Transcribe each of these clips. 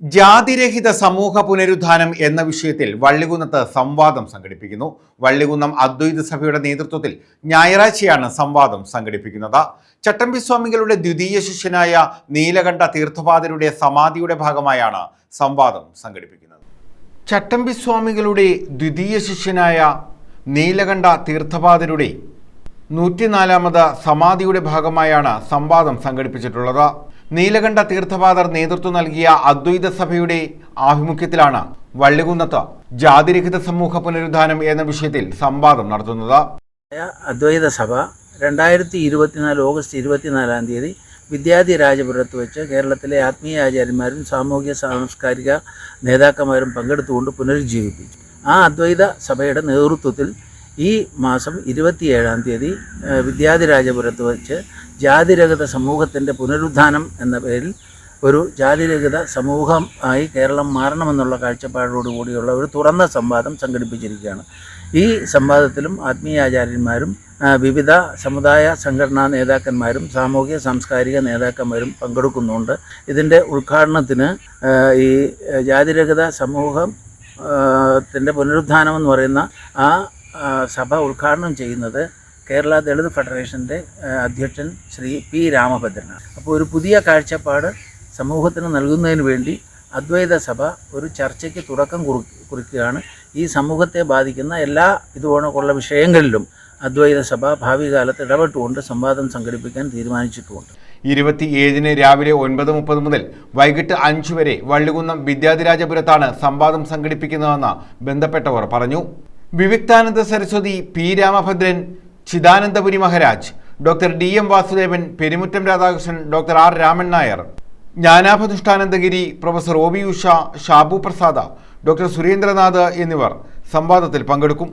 ജാതിരഹിത സമൂഹ പുനരുദ്ധാനം എന്ന വിഷയത്തിൽ വള്ളികുന്നത്ത് സംവാദം സംഘടിപ്പിക്കുന്നു. വള്ളികുന്നം അദ്വൈത സഭയുടെ നേതൃത്വത്തിൽ ഞായറാഴ്ചയാണ് സംവാദം സംഘടിപ്പിക്കുന്നത്. ചട്ടമ്പി സ്വാമികളുടെ ദ്വിതീയ ശിഷ്യനായ നീലകണ്ഠ തീർത്ഥപാതരുടെ സമാധിയുടെ ഭാഗമായാണ് സംവാദം സംഘടിപ്പിക്കുന്നത്. ചട്ടമ്പി സ്വാമികളുടെ ദ്വിതീയ ശിഷ്യനായ നീലകണ്ഠ തീർത്ഥപാതരുടെ നൂറ്റിനാലാമത് സമാധിയുടെ ഭാഗമായാണ് സംവാദം സംഘടിപ്പിച്ചിട്ടുള്ളത്. നീലകണ്ഠ തീർത്ഥപാദർ നേതൃത്വം നൽകിയ അദ്വൈത സഭയുടെ ആഭിമുഖ്യത്തിലാണ് വള്ളികുന്നത്ത് ജാതിരഹിത സമൂഹ പുനരുദ്ധാനം എന്ന വിഷയത്തിൽ സംവാദം നടത്തുന്നത്. അദ്വൈത സഭ രണ്ടായിരത്തി ഇരുപത്തിനാല് ഓഗസ്റ്റ് ഇരുപത്തിനാലാം തീയതി വിദ്യാധി രാജപുരത്ത് വെച്ച് കേരളത്തിലെ ആത്മീയ ആചാര്യന്മാരും സാമൂഹിക സാംസ്കാരിക നേതാക്കന്മാരും പങ്കെടുത്തുകൊണ്ട് പുനരുജ്ജീവിപ്പിച്ചു. ആ അദ്വൈത സഭയുടെ നേതൃത്വത്തിൽ ഈ മാസം ഇരുപത്തിയേഴാം തീയതി വിദ്യാധിരാജപുരത്ത് വച്ച് ജാതിരഹിത സമൂഹത്തിന്റെ പുനരുദ്ധാനം എന്ന പേരിൽ ഒരു ജാതിരഹിത സമൂഹം ആയി കേരളം മാറണമെന്നുള്ള കാഴ്ചപ്പാടോടുകൂടിയുള്ള ഒരു തുറന്ന സംവാദം സംഘടിപ്പിച്ചിരിക്കുകയാണ്. ഈ സംവാദത്തിലും ആത്മീയാചാര്യന്മാരും വിവിധ സമുദായ സംഘടനാ നേതാക്കന്മാരും സാമൂഹിക സാംസ്കാരിക നേതാക്കന്മാരും പങ്കെടുക്കുന്നുണ്ട്. ഇതിന്റെ ഉദ്ഘാടനത്തിന് ഈ ജാതിരഹിത സമൂഹം ത്തിന്റെ പുനരുദ്ധാനം എന്ന് പറയുന്ന ആ, സഭ ഉദ്ഘാടനം ചെയ്യുന്നത് കേരള ദളിത് ഫെഡറേഷന്റെ അധ്യക്ഷൻ ശ്രീ പി രാമഭദ്രനാണ്. അപ്പോൾ ഒരു പുതിയ കാഴ്ചപ്പാട് സമൂഹത്തിന് നൽകുന്നതിന് വേണ്ടി അദ്വൈത സഭ ഒരു ചർച്ചയ്ക്ക് തുടക്കം കുറി കുറിക്കുകയാണ്. ഈ സമൂഹത്തെ ബാധിക്കുന്ന എല്ലാ ഇതുപോലുള്ള വിഷയങ്ങളിലും അദ്വൈത സഭ ഭാവി കാലത്ത് ഇടപെട്ടുകൊണ്ട് സംവാദം സംഘടിപ്പിക്കാൻ തീരുമാനിച്ചിട്ടുമുണ്ട്. ഇരുപത്തിയേഴിന് രാവിലെ ഒൻപത് മുപ്പത് മുതൽ വൈകിട്ട് അഞ്ച് വരെ വള്ളികുന്നം വിദ്യാധിരാജപുരത്താണ് സംവാദം സംഘടിപ്പിക്കുന്നതെന്ന് ബന്ധപ്പെട്ടവർ പറഞ്ഞു. Vivikthananda Saraswati P Ramabhadran Chidanandapuri Maharaj doctor D M Vasudevan Perumuttam Radhakrishnan doctor R Raman Nair. Jnanabhadushtanandagiri professor O B Usha Shabu Prasada doctor Surendranath എന്നിവർ സംവാദത്തിൽ പങ്കെടുക്കും.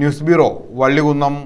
News bureau Vallikunnam.